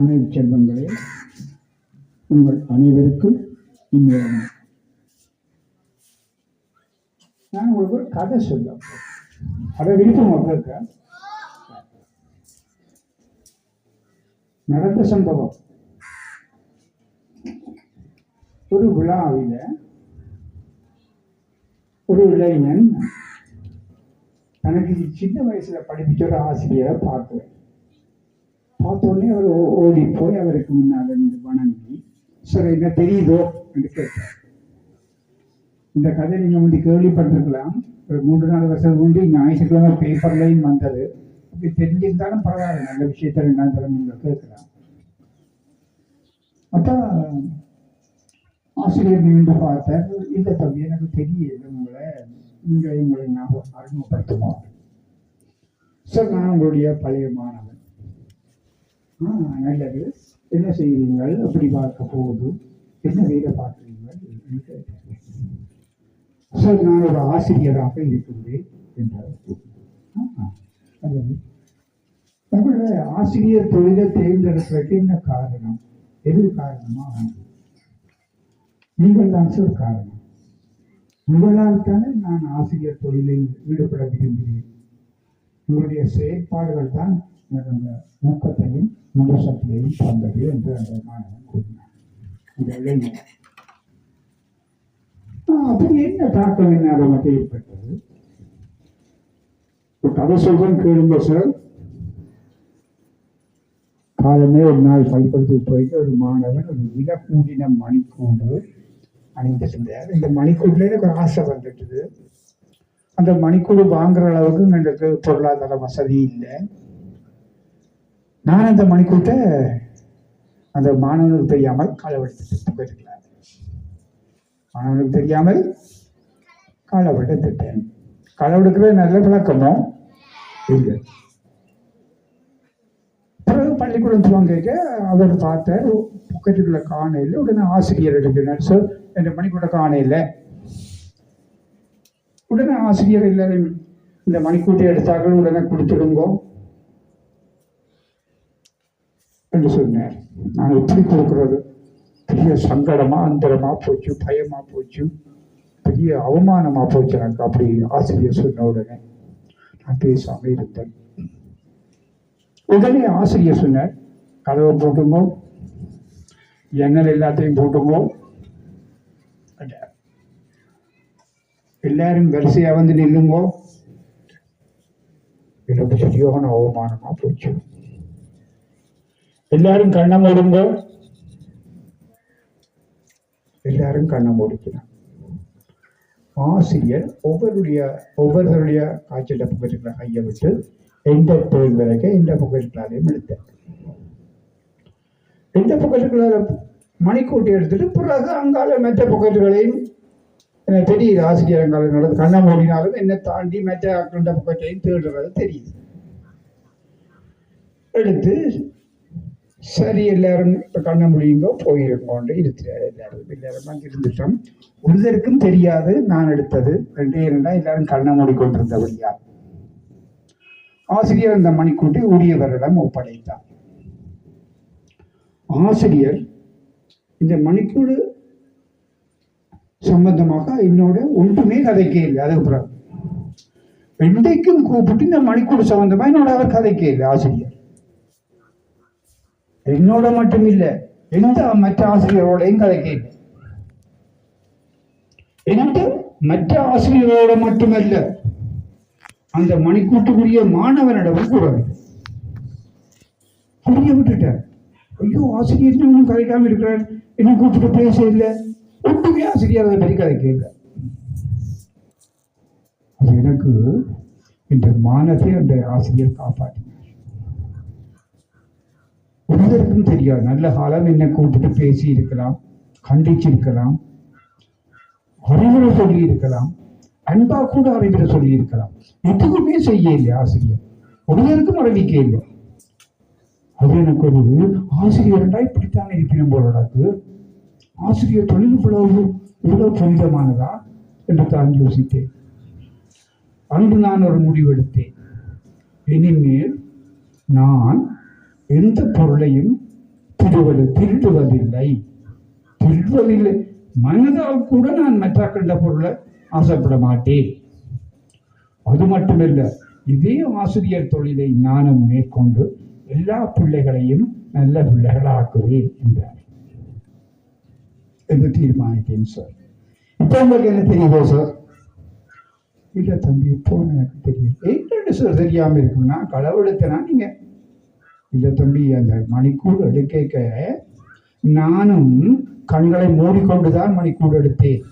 மாணவி செல்வங்களே உங்கள் அனைவருக்கும் இங்கே நான் உங்களுக்கு ஒரு கதை சொல்ல அதை விரித்து உங்களுக்கு நடந்த சம்பவம். ஒரு விழாவில் ஒரு இளைஞன் தனக்கு சின்ன வயசுல படிப்பிச்ச ஒரு ஆசிரியரை பார்க்குறேன் பார்த்த உடனே அவர் ஓ- ஓடி போய் அவருக்கு முன்னால் இருந்து வணங்கி சார் என்ன தெரியுதோ? என்று கேட்டார். இந்த கதை நீங்க வந்து கேள்விப்பட்டிருக்கலாம். ஒரு மூன்று நாலு வருஷத்துக்கு உண்டு ஞாயிற்றுக்கிழமை பேப்பர்லையும் வந்தது. அப்படி தெரிஞ்சிருந்தாலும் பரவாயில்ல. நல்ல விஷயத்த ரெண்டாம் தரம் நீங்க கேட்கலாம். அப்ப ஆசிரியர் நின்று பார்த்தார். இல்லை தம்பி எனக்கு தெரியல. உங்களை நீங்க உங்களை ஞாபகம் அறிமுகப்படுத்துமோ சார் நான் உங்களுடைய பழைய மாணவன் நல்லது. என்ன செய்கிறீர்கள்? அப்படி பார்க்க போகுது. என்ன வேலை பார்க்குறீங்கள் என்று கேட்டார். சார் நான் ஒரு ஆசிரியராக இருக்கின்றேன் என்றார். உங்களோட ஆசிரியர் தொழிலை தேர்ந்தெடுக்கிறதுக்கு என்ன காரணம்? எது காரணமா? நீங்கள் தான் சார் காரணம். உங்களால் தானே நான் ஆசிரியர் தொழிலில் ஈடுபட விரும்புகிறேன். உங்களுடைய செயற்பாடுகள் தான் எனக்கு அந்த ஊக்கத்தையும் உந்தசக்தியையும் தந்தது என்று அந்த மாணவன் கூறினார் இந்த இளைஞர் அப்படி என்ன தாக்கம் என்ன நமக்கு ஏற்பட்டது? கதை சொல்றேன் கேளுங்க சார் காலமே ஒரு நாள் பள்ளிக்கூடத்துக்கு போயிட்டு ஒரு மாணவன் ஒரு விலை மணிக்கூண்டு மணிக்கூடு அணிந்திருந்தார் இந்த மணிக்கூடுல எனக்கு ஒரு ஆசை வந்துட்டுது. அந்த மணிக்கூடு வாங்குற அளவுக்கு எங்களுக்கு பொருளாதார வசதி இல்லை. நான் அந்த மணிக்கூட்டை அந்த மாணவனுக்கு தெரியாமல் களவெடுத்துட்டு போயிருக்கிறார். மாணவனுக்கு தெரியாமல் களவெடுத்துட்டேன் களவெடுக்கிறது நல்ல விளக்கமும் இல்லை. பிறகு பள்ளிக்கூடம் துவங்க அவர் பார்த்தார் புக்கெட்டுக்குள்ள காணையில் உடனே ஆசிரியர் எடுக்கிறார் சார் என்ற மணிக்கூட காணையில் உடனே ஆசிரியர் எல்லாரும் இந்த மணிக்கூட்டை எடுத்தார்கள் உடனே கொடுத்துடுங்கோ. என்று சொன்னேன் நான் எப்படி கொடுக்குறது? பெரிய சங்கடமா அந்தரமா போச்சு பயமா போச்சு பெரிய அவமானமா போச்சு எனக்கு அப்படி ஆசிரியர் சொன்ன உடனே. நான் பேசாமல் இருந்தேன். உடனே ஆசிரியர் சொன்னார் கதவை போட்டுங்கோ ஜன்னல் எல்லாத்தையும் போட்டுங்கோ எல்லாரும் வரிசையா வந்து நில்லுங்கோ. எனக்கு சரியான அவமானமா போச்சு. எல்லாரும் கண்ணை மூடுங்க. எல்லாரும் கண்ணை மூடிக்கிறான் ஆசிரியர் ஒவ்வொருடைய ஒவ்வொருவருடைய காய்ச்சல புகழ்களை கையை விட்டு எந்த தொழில் வரைக்கும் எந்த புகழ்களாலையும் எடுத்தேன் எந்த புகழ்களால மணிக்கூட்டி எடுத்துட்டு பிறகு அங்கால மெத்த புகழ்களையும் எனக்கு தெரியுது ஆசிரியர் அங்கால நடந்து கண்ணை மூடினாலும் என்னை தாண்டி மெத்த கண்ட புகழ்களையும் தேடுறது தெரியுது. எடுத்து சரி எல்லாரும் இப்போ கண்ண முடியுங்கோ போயிருக்கோண்டு இருக்கிறார் எல்லாரும். எல்லாரும் அங்கே இருந்துட்டோம். ஒருதருக்கும் தெரியாது நான் எடுத்தது. ரெண்டே ரெண்டா எல்லாரும் கண்ணை மூடிக்கொண்டிருந்தபடியா ஆசிரியர் அந்த மணிக்கூட்டி உரியவரிடம் ஒப்படைத்தார். ஆசிரியர் இந்த மணிக்கூடு சம்பந்தமாக என்னோட ஒன்றுமே கதைக்கே இல்லை அதுக்கு பிறகு ரெண்டைக்கும் கூப்பிட்டு இந்த மணிக்கூடு சம்பந்தமாக என்னோட அவர் கதைக்கே இல்லை ஆசிரியர். என்னோட மட்டும் இல்லை எந்த மற்ற ஆசிரியரோடையும் கதைக்க என்கிட்ட மற்ற ஆசிரியரோட மட்டுமல்ல அந்த மணிக்கூட்டுக்குரிய மாணவனிடமும் கூட புரிய விட்டுட்டேன். ஐயோ ஆசிரியர் இன்னும் கதைக்காம இருக்கிறார். என்ன கூப்பிட்டு பேச இல்லை. ஒன்றுமே ஆசிரியர் அதை பற்றி கதைக்க இல்லை அது எனக்கு இந்த மானத்தை அந்த ஆசிரியர் காப்பாற்றி ஒருவருக்கும் தெரியாது. நல்ல காலம் என்ன கூப்பிட்டு பேசி இருக்கலாம் கண்டிச்சிருக்கலாம் அறிவுரை சொல்லி இருக்கலாம் அன்பா கூட அறிவுரை சொல்லி இருக்கலாம் எதுவுமே செய்ய இல்லை ஆசிரியர். ஒருவருக்கும் அறிவிக்க இல்லை. அது எனக்கு ஒரு ஆசிரியர்டா இப்படித்தான் இருக்கணும் போலடாக்கு ஆசிரியர் தொழில் இவ்வளவு இவ்வளவு புனிதமானதா என்று தான் யோசித்தேன். அன்று நான் ஒரு முடிவெடுத்தேன். இனிமேல் நான் எந்த பொருளையும் திருவது திருடுவதில்லை திருடுவதில்லை மனதால் கூட நான் மற்றாக்கின்ற பொருளை ஆசைப்பட மாட்டேன். அது மட்டுமல்ல இதே ஆசிரியர் தொழிலை நானும் மேற்கொண்டு எல்லா பிள்ளைகளையும் நல்ல பிள்ளைகளாக்குவேன் என்றார். என்று தீர்மானித்தேன் சார் இப்போ உங்களுக்கு என்ன தெரியுதோ சார் இல்லை தம்பி இப்போ எனக்கு தெரியும். என்னென்னு சார் தெரியாமல் இருக்கும்னா களவெடுத்தனா நீங்கள் இல்லை தம்பி அந்த மணிக்கூடு எடுக்க நானும் கண்களை மூடிக்கொண்டுதான் மணிக்கூடு எடுத்தேன்.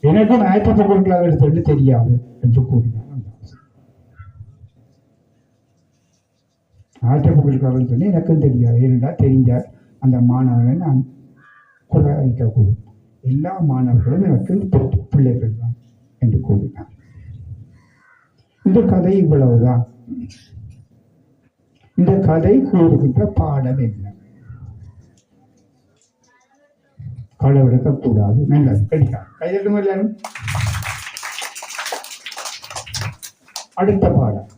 எனக்கும் ஆயிரத்தி பொருட்களாக எடுத்தது தெரியாது என்று கூறினார் அந்த ஆசிரியர். ஆயிரத்தி சொல்லி எனக்கும் தெரியாது. ஏனென்றால் தெரிஞ்சார் அந்த மாணவனை நான் குறை அளிக்கக்கூடும் எல்லா மாணவர்களும் எனக்கு பிள்ளைகள் தான் என்று கூறினார். இந்த கதை இவ்வளவுதான். இந்த கதை கூறுகின்ற பாடம் என்ன? களவெடுக்க கூடாது நல்லது கடிகாரம் கைதட்டும் எல்லாரும்? அடுத்த பாடம்.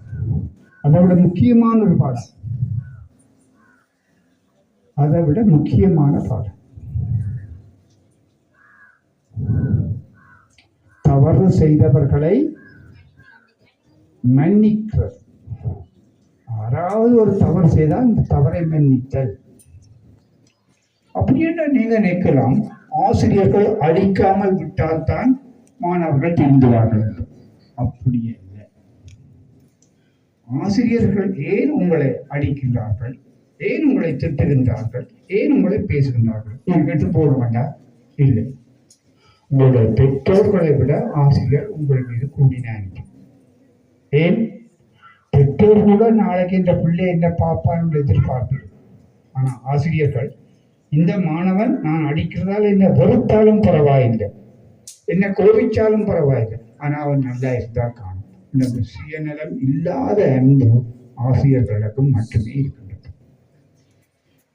அதை விட முக்கியமான ஒரு பாடம். அதை விட முக்கியமான பாடம். தவறு செய்தவர்களை மன்னிக்கிறது. யாராவது ஒரு தவறு செய்தால் இந்த தவறை மன்னித்தல். அப்படின்னு நீங்க நினைக்கலாம். ஆசிரியர்கள் அடிக்காமல் விட்டால்தான் மாணவர்கள் திருந்துவார்கள் அப்படியே இல்லை ஆசிரியர்கள் ஏன் உங்களை அடிக்கின்றார்கள் ஏன் உங்களை திட்டுகின்றார்கள்? ஏன் உங்களை பேசுகின்றார்கள்? நீங்கள் கேட்டு போட வேண்டாம் இல்லை. உங்களுடைய பெற்றோர்களை விட ஆசிரியர் உங்கள் மீது கூடினார்கள் ஏன்? பெற்றோர் கூட நாளைக்கு இந்த பிள்ளை என்ன பார்ப்பான்னு எதிர்பார்ப்பு ஆனால் ஆசிரியர்கள் இந்த மாணவன் நான் அடிக்கிறதால என்ன வெறுத்தாலும் பரவாயில்லை. என்ன கோபிச்சாலும் பரவாயில்லை. ஆனால் அவன் நல்லா இருந்தா காணும். இந்த சுயநலம் இல்லாத அன்பு ஆசிரியர்களுக்கும் மட்டுமே இருக்கின்றது.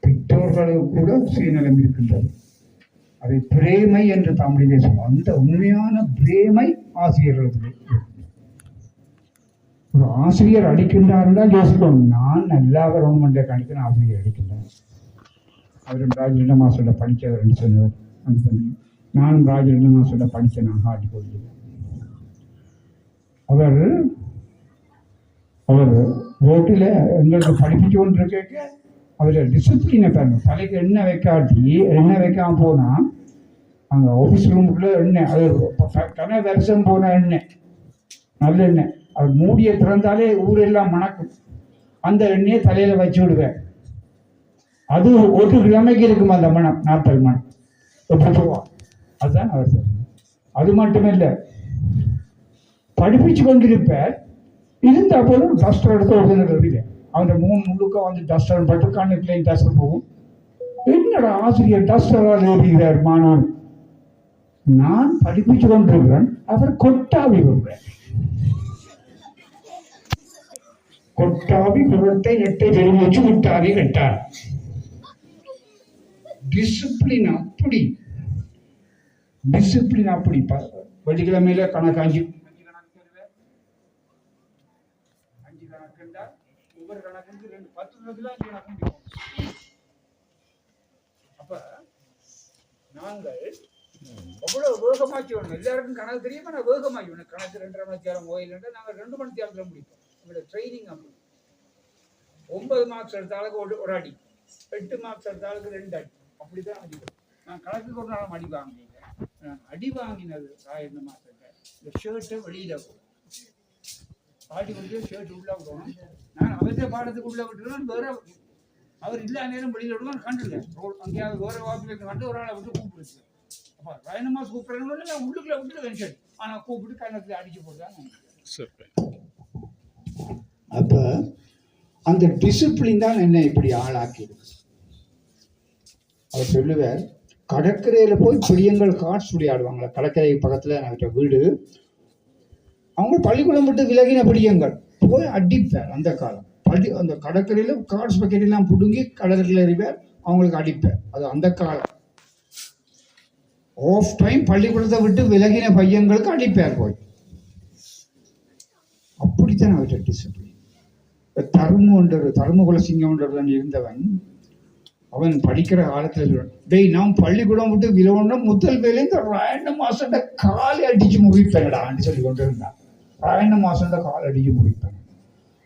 பெற்றோர்களுக்கு கூட சுயநலம் இருக்கின்றது. அதை பிரேமை என்று தமிழிலே சொல்லுவோம் அந்த உண்மையான பிரேமை ஆசிரியர்களுக்கு இருக்கின்றது. ஒரு ஆசிரியர் அடிக்கின்றார் யோசிப்போம் நான் நல்லா வரணும் என்ற ஆசிரியர் அடிக்கின்றார் அவரும் ராஜேந்திர மாசோட படித்தவர் சொன்னவர் அந்த சமயம் நானும் ராஜேந்திர மாசோட படித்தேன் நான் காட்டி அவர் அவர் ரோட்டில் எங்களுக்கு படிப்பிச்சு கொண்டு இருக்க அவர் டிசிப்ளினை பாருங்க. தலைக்கு எண்ணெய் வைக்காட்டி எண்ணெய் வைக்காமல் போனால் அங்கே ஆஃபீஸ் ரூமுக்குள்ளே எண்ணெய் அது ப- வருஷம் போன எண்ணெய் நல்ல எண்ணெய். அவர் மூடியை திறந்தாலே ஊரெல்லாம் மணக்கும். அந்த எண்ணெயை தலையில வச்சு விடுவேன். அது ஒரு கிழமைக்கு இருக்கும் அந்த மனம் நாற்பது மணம். எப்படி போவான் அதுதான் அவர் சார். அது மட்டுமில்ல படிப்பிச்சு கொண்டிருப்பார் இருந்த போதும் டஸ்டர் எடுத்து ஒதுங்கிறது அவன் மூணு முழுக்க வந்து டஸ்டர் பட்டு கண்ணுக்குள்ளேயும் டஸ்டர் போகும். என்னடா ஆசிரியர் டஸ்டரால் எழுதுகிறார் மாணவன்? நான் படிப்பிச்சு கொண்டிருக்கிறேன் அவர் கொட்டாவி வருவேன் கொட்டாவி குரட்டை எட்டை வெளியே வச்சு விட்டாரி கட்டார். டிசிப்ளின் அப்படி. டிசிப்ளின் அப்படி. ப- வெள்ளிக்கிழமையில கணக்கு அஞ்சு. கணக்கு தருவேன். அஞ்சு கணக்கு என்றால் ஒவ்வொரு கணக்குக்கு ரெண்டு பத்து நிமிஷத்துல அஞ்சு கணக்கு அப்ப நாங்கள் அவ்வளவு வேகமா வேணும் எல்லாருக்கும் கணக்கு தெரியுமா? நான் வேகமா செய்யணும் கணக்கு ரெண்டரை மணி நேரம் ஓயில் நாங்கள் ரெண்டு மணி நேரத்தில் முடிப்போம். எங்களோட ட்ரைனிங் அப்படி ஒன்பது மார்க்ஸ் எடுத்தாளுக்கு ஒரு ஒரு அடி. எட்டு மார்க்ஸ் எடுத்தாளுக்கு ரெண்டு அடி. அப்படிதான் அடி நான் கணக்குக்கு ஒரு நாளும் அடி வாங்கினீங்க நான் அடி வாங்கினது ஆயிரம் மாசத்துல இந்த ஷர்ட்டை வெளியில் போடும். பாட்டி கொண்டு ஷர்ட் உள்ளே விடுவோம் நான் அவர்கிட்ட பாடத்துக்கு உள்ளே விட்டுருவேன் வேற அவர் இல்லா நேரம் வெளியில விடுவான் கண்டுல அங்கேயாவது வேற வாக்கில் கண்டு ஒரு ஆளை விட்டு கூப்பிடுச்சு. அப்போ ராயனமா கூப்பிடுறவங்க நான் உள்ளுக்குள்ள விட்டுருவேன் ஷர்ட் ஆனால் கூப்பிட்டு கண்ணத்தில் அடிச்சு போடுதான் சூப்பர் அப்போ அந்த டிசிப்ளின் தான் என்ன இப்படி ஆளாக்கிடுது அவர் சொல்லுவார் கடற்கரையில் போய் பிரியங்கள் கார்ட்ஸ் விளையாடுவாங்களே கடற்கரை பக்கத்தில் என்கிட்ட வீடு. அவங்க பள்ளிக்கூடம் விட்டு விலகின பிரியங்கள் போய் அடிப்பார் அந்த காலம். பள்ளி அந்த கடற்கரையில் கார்ட்ஸ் பக்கெட் எல்லாம் பிடுங்கி கடற்கரையில் எறிவார் அவங்களுக்கு அடிப்பார். அது அந்த காலம். ஆஃப் டைம் பள்ளிக்கூடத்தை விட்டு விலகின பையங்களுக்கு அடிப்பார் போய். அப்படித்தான் அவர்கிட்ட டிசிப்ளின் தர்மன்ற தர்மகுல சிங்கம்ன்றவன் இருந்தவன் அவன் படிக்கிற காலத்துல டேய் நான் பள்ளிக்கூடம் விட்டு விலவன முதல் வேலையும் இந்த ராயண்ட காலை அடிச்சு முடிப்பேன்டான்னு சொல்லி கொண்டு இருந்தான். ராயண்ட மாசண்ட காலை அடிச்சு முடிப்பேன்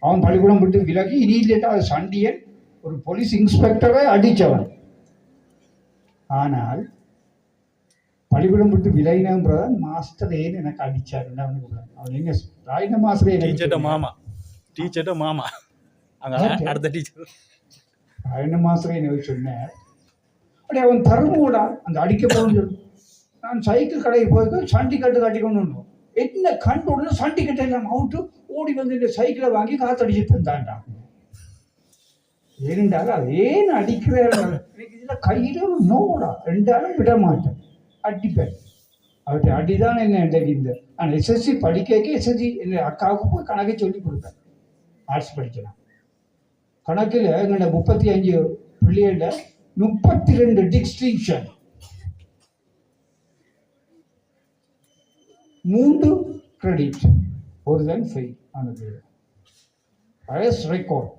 அவன் பள்ளிக்கூடம் விட்டு விலகி இனீடியட்டா அது சண்டியன் ஒரு போலீஸ் இன்ஸ்பெக்டரை அடித்தவன் ஆனால் பள்ளிக்கூடம் விட்டு விலகினன்றதான் மாஸ்டர் ஏன் எனக்கு அடிச்சாருன்னு அவனுக்கு அவன் எங்க ராயண்ட மாஸ்டரே டீச்சர்ட்ட. மாமா டீச்சர்ட்ட மாமா அங்க. அடுத்த டீச்சர் ரெண்டு மாசத்துல எனக்கு சொன்னேன் அப்படியே அவன் தருமோடா அந்த அடிக்க போகணும் நான் சைக்கிள் கடைக்கு போய் சண்டி கட்டு கட்டி கொண்டு வந்தோம் என்ன கண்டு உடனே சண்டி கட்டு எல்லாம் அவுட்டு ஓடி வந்து இந்த சைக்கிளை வாங்கி காத்தடிச்சிட்டு இருந்தான்டா ஏனென்றால் அது ஏன் அடிக்கிறாரு எனக்கு இதுல கையில நோடா ரெண்டாலும் விட மாட்டேன் அடிப்பேன் அவர்கிட்ட அடிதான் என்ன இன்றைக்கு இந்த நான் எஸ்எஸ்சி படிக்க எஸ்எஸ்சி இல்லை அக்காவுக்கு போய் கணக்கை சொல்லி கொடுப்பேன். ஆர்ட்ஸ் படிக்கலாம். கணக்கில் எங்களோட முப்பத்தி அஞ்சு பிள்ளைகள முப்பத்தி ரெண்டு டிஸ்டிங்ஷன் மூன்று கிரெடிட் ஒரு தான் ஃபெயில் ஆனது. வயசு ரெக்கார்ட்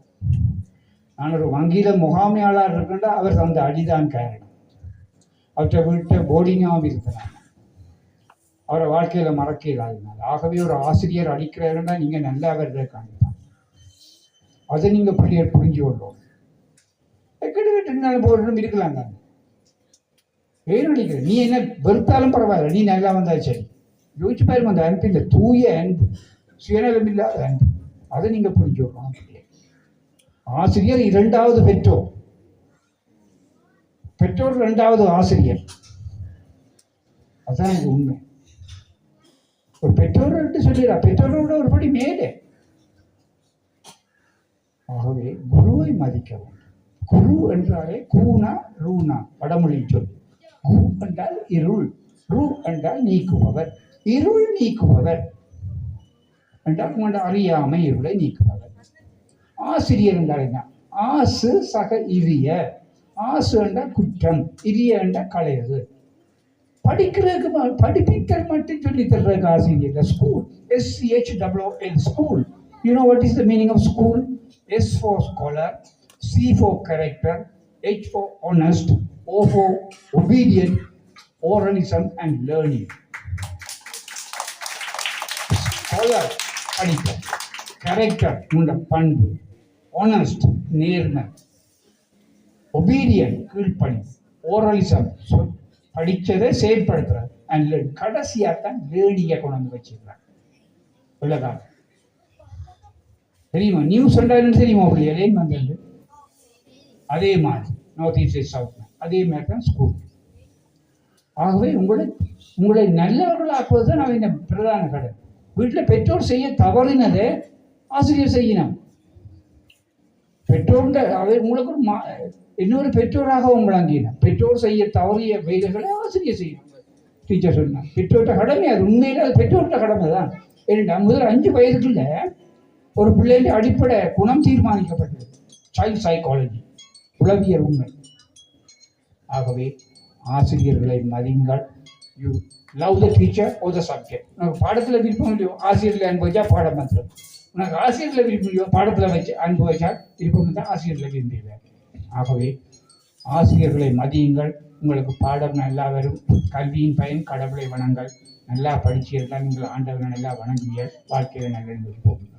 நான் ஒரு வங்கியில் முகாமையாளர் இருக்கேன்டா அவர் அந்த அடிதான் காரணம். அவற்றை வீட்டை போர்டிங்காகவும் இருக்கிறாங்க அவரை வாழ்க்கையில் மறக்க இல்லாதனால ஆகவே ஒரு ஆசிரியர் அடிக்கிறாருன்னா நீங்கள் நல்லா அவர்களை காண்பிப்பான் அதை நீங்கள் பிள்ளையர் புரிஞ்சு கொள்ளணும் கிட்டத்தட்ட நாள் போடணும் இருக்கலாம் தான்? அடிக்கிற நீ என்ன வெறுத்தாலும் பரவாயில்ல. நீ நல்லா வந்தா சரி. யோசிச்சு பாருங்க அந்த அன்பு இந்த தூய அன்பு சுயநலம் இல்லாத அன்பு அதை நீங்கள் புரிஞ்சு கொள்ளணும். ஆசிரியர் இரண்டாவது பெற்றோர். பெற்றோர் ரெண்டாவது ஆசிரியர். அதான் உண்மை. ஒரு பெற்றோர் சொல்லிடா பெற்றோரோட ஒரு படி மேலே. ஆகவே குருவை மதிக்கவும். குரு என்றாலே கூனா ரூனா வடமொழி சொல். கு என்றால் இருள் ரூ என்றால் நீக்குபவர் இருள் நீக்குபவர் என்றால் உங்களோட அறியாமை இருளை நீக்குபவர். ஆசிரியர் என்றால் என்ன? ஆசு சக இரிய ஆசு என்றால் குற்றம் இரிய என்றால் கலையது படிக்கிறதுக்கு ம- படிப்பித்தல் மட்டும் சொல்லி தர்றதுக்கு ஆசிரியர் school SCH WL school you know what is the meaning of school S for scholar C for character H for honest O for obedient oralism and learning scholar படிக்க கேரக்டர் உண்ட பண்பு. ஆனஸ்ட் நேர்மை. ஒபீடியன் கீழ்ப்பணி ஓரலிசம் சொல் படித்ததை செயல்படுத்துறார். And கடைசியாக தான் லேர்னிங்கை கொண்டு வந்து வச்சுக்கிறாங்க உள்ளதா தெரியுமா? நியூஸ் ரெண்டாயிரம் தெரியுமா அப்படி ஏன் வந்தது அதே மாதிரி. நார்த் ஈஸ்ட் சவுத் அதே மாதிரி தான் ஸ்கூல் ஆகவே உங்களை உங்களை நல்லவர்களாக்குவது தான் நான் இந்த பிரதான கடை வீட்டில் பெற்றோர் செய்ய தவறினதை ஆசிரியர் செய்யணும். பெற்றோர்ன்ற அவர் உங்களுக்கு மா- இன்னொரு பெற்றோராக உங்களை பெற்றோர் செய்ய தவறிய வேலைகளை ஆசிரியர் செய்யணும். டீச்சர் சொன்னார் பெற்றோர்கிட்ட கடமை அது. உண்மையில் அது பெற்றோர்கிட்ட கடமை தான். ஏன்னா முதல் அஞ்சு வயதுக்குள்ள ஒரு பிள்ளைகளுடைய அடிப்படை குணம் தீர்மானிக்கப்பட்டது. சைல்ட் சைக்காலஜி உளவியல் உண்மை. ஆகவே ஆசிரியர்களை மதிங்கள் you love the teacher or the subject உனக்கு பாடத்தில் விருப்பம் இல்லையோ? ஆசிரியர் அனுபவிச்சா பாடம் மாத்திரம் உனக்கு ஆசிரியர்களை விருப்பம் பாடத்தில் வச்சு அனுபவிச்சா விருப்பம் தான் ஆசிரியர்களை விரும்புகிறேன் ஆகவே ஆசிரியர்களை மதியுங்கள். உங்களுக்கு பாடம் நல்லா வரும். கல்வியின் பயன் கடவுளை வணங்கள். நல்லா படிச்சீர்கள் நீங்கள் ஆண்டவர்கள் நல்லா வணங்குவீர்கள். வாழ்க்கையை நல்ல போகும்